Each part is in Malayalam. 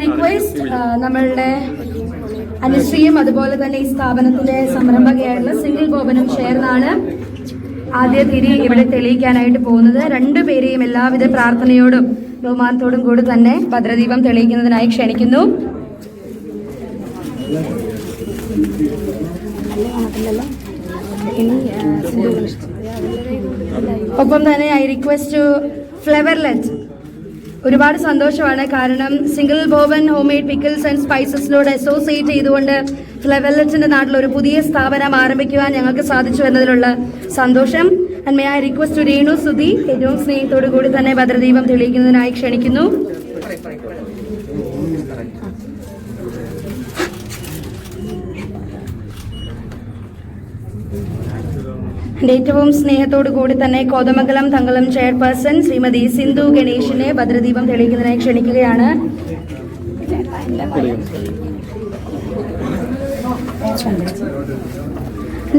റിക്വസ്റ്റ് നമ്മളുടെ അനുശ്രീയും അതുപോലെ തന്നെ ഈ സ്ഥാപനത്തിന്റെ സംരംഭകയായിട്ടുള്ള സിംഗിൾ ബോബനും ചേർന്നാണ് ആദ്യ തിരി ഇവിടെ തെളിയിക്കാനായിട്ട് പോകുന്നത്. രണ്ടുപേരെയും എല്ലാവിധ പ്രാർത്ഥനയോടും ബഹുമാനത്തോടും കൂടി തന്നെ ഭദ്രദീപം തെളിയിക്കുന്നതിനായി ക്ഷണിക്കുന്നു. ഒപ്പം തന്നെ ഐ റിക്വസ്റ്റ് ടു ഫ്ലവർലെറ്റ് ഒരുപാട് സന്തോഷമാണ്. കാരണം സിംഗിൾ ബോവൻ ഹോം മെയ്ഡ് പിക്കിൾസ് ആൻഡ് സ്പൈസസിനോട് അസോസിയേറ്റ് ചെയ്തുകൊണ്ട് ഫ്ലവർലെറ്റിന്റെ നാട്ടിൽ ഒരു പുതിയ സ്ഥാപനം ആരംഭിക്കുവാൻ ഞങ്ങൾക്ക് സാധിച്ചു എന്നതിലുള്ള സന്തോഷം. And may I request Renu Sudhi ഏറ്റവും സ്നേഹത്തോടു കൂടി തന്നെ ഭദ്രദീപം തെളിയിക്കുന്നതിനായി ക്ഷണിക്കുന്നു. ഏറ്റവും സ്നേഹത്തോടു കൂടി തന്നെ കോതമംഗലം തങ്കളം ചെയർപേഴ്സൺ ശ്രീമതി സിന്ധു ഗണേഷിനെ ഭദ്രദീപം തെളിയിക്കുന്നതിനായി ക്ഷണിക്കുകയാണ്.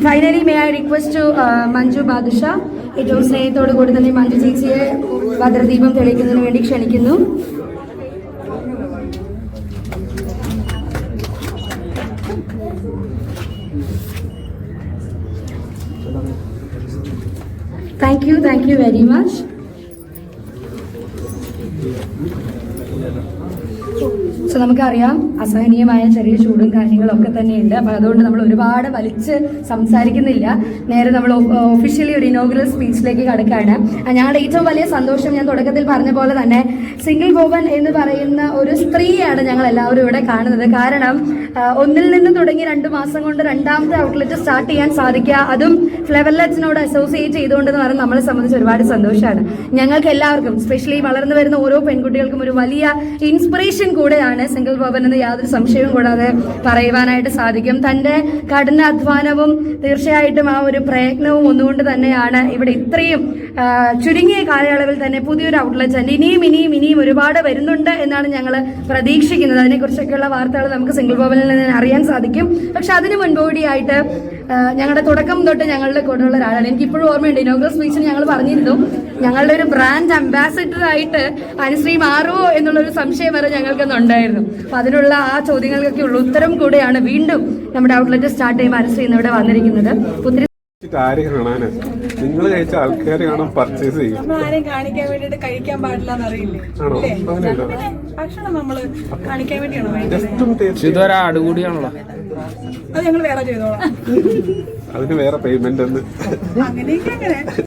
Finally may I request to Manju Badusha ഏറ്റവും സ്നേഹത്തോടു കൂടി തന്നെ മഞ്ജു ചേച്ചിയെ ഭദ്രദീപം തെളിയിക്കുന്നതിന് വേണ്ടി ക്ഷണിക്കുന്നു. Thank you thank you very much so നമുക്കറിയാം അസഹനീയമായ ചെറിയ ചൂടും കാര്യങ്ങളൊക്കെ തന്നെയുണ്ട്. അപ്പോൾ അതുകൊണ്ട് നമ്മൾ ഒരുപാട് വലിച്ച് സംസാരിക്കുന്നില്ല. നേരെ നമ്മൾ ഒഫീഷ്യലി ഒരു ഇനോഗ്രൽ സ്പീച്ചിലേക്ക് കടക്കുകയാണ്. ഞങ്ങളുടെ ഏറ്റവും വലിയ സന്തോഷം ഞാൻ തുടക്കത്തിൽ പറഞ്ഞ പോലെ തന്നെ സിംഗിൾ ബോബൻ എന്ന് പറയുന്ന ഒരു സ്ത്രീയാണ് ഞങ്ങൾ എല്ലാവരും ഇവിടെ കാണുന്നത്. കാരണം ഒന്നിൽ നിന്ന് തുടങ്ങി രണ്ട് മാസം കൊണ്ട് രണ്ടാമത്തെ ഔട്ട്ലെറ്റ് സ്റ്റാർട്ട് ചെയ്യാൻ സാധിക്കുക. അതും ഫ്ലെവർലെറ്റ്സിനോട് അസോസിയേറ്റ് ചെയ്തുകൊണ്ട് എന്ന് നമ്മളെ സംബന്ധിച്ച് ഒരുപാട് സന്തോഷമാണ് ഞങ്ങൾക്ക് എല്ലാവർക്കും സ്പെഷ്യലി വളർന്നു വരുന്ന ഓരോ പെൺകുട്ടികൾക്കും ഒരു വലിയ ഇൻസ്പിറേഷൻ കൂടെയാണ് സിംഗിൾ ഭവൻ എന്ന് യാതൊരു സംശയവും കൂടാതെ പറയുവാനായിട്ട് സാധിക്കും. തന്റെ കഠിന അധ്വാനവും തീർച്ചയായിട്ടും ആ ഒരു പ്രയത്നവും ഒന്നുകൊണ്ട് തന്നെയാണ് ഇവിടെ ഇത്രയും ചുരുങ്ങിയ കാലയളവിൽ തന്നെ പുതിയൊരു ഔട്ട്ലെറ്റ് തന്നെ ഇനിയും ഇനിയും ഇനിയും ഒരുപാട് വരുന്നുണ്ട് എന്നാണ് ഞങ്ങൾ പ്രതീക്ഷിക്കുന്നത്. അതിനെക്കുറിച്ചൊക്കെയുള്ള വാർത്തകൾ നമുക്ക് സിംഗിൾ ബോബനിൽ നിന്ന് അറിയാൻ സാധിക്കും. പക്ഷെ അതിന് മുൻപോടിയായിട്ട് ഞങ്ങളുടെ തുടക്കം തൊട്ട് ഞങ്ങളുടെ കൂടെയുള്ള ഒരാളാണ്. എനിക്ക് ഇപ്പോഴും ഓർമ്മയുണ്ട് ഇനോഗ്രൽ സ്പീച്ചിൽ ഞങ്ങൾ പറഞ്ഞിരുന്നു. ഞങ്ങളുടെ ഒരു ബ്രാൻഡ് അംബാസിഡർ ആയിട്ട് അനുശ്രീ മാറുമോ എന്നുള്ളൊരു സംശയം വരെ ഞങ്ങൾക്കൊന്നും ഉണ്ടായിരുന്നു. അപ്പൊ അതിനുള്ള ആ ചോദ്യങ്ങൾക്കൊക്കെ ഉള്ള ഉത്തരം കൂടെയാണ് വീണ്ടും നമ്മുടെ ഔട്ട്ലെറ്റ് സ്റ്റാർട്ട് ചെയ്യുമ്പോൾ അനുശ്രീ ഇന്ന് ഇവിടെ വന്നിരിക്കുന്നത്. ഒത്തിരി കാണാന്. നിങ്ങൾ കഴിച്ച ആൾക്കാരെ കാണാൻ പർച്ചേസ് ചെയ്യും. ആരെയും കാണിക്കാൻ വേണ്ടിട്ട് കഴിക്കാൻ പാടില്ല എന്നറിയില്ലേ? ആണോ? അങ്ങനെയുണ്ടോ ഭക്ഷണം നമ്മൾ കാണിക്കാൻ വേണ്ടിയാണോ കഴിക്കുന്നത്? ജസ്റ്റ് ഒന്ന് ടേസ്റ്റ് ഇതൊരു ആടുകൂടിയാണല്ലോ. അത് ഞങ്ങൾ വേറെ ചെയ്തോളാം. അതിന് വേറെ പേയ്മെന്റ് അങ്ങനെയൊക്കെ അങ്ങനെ.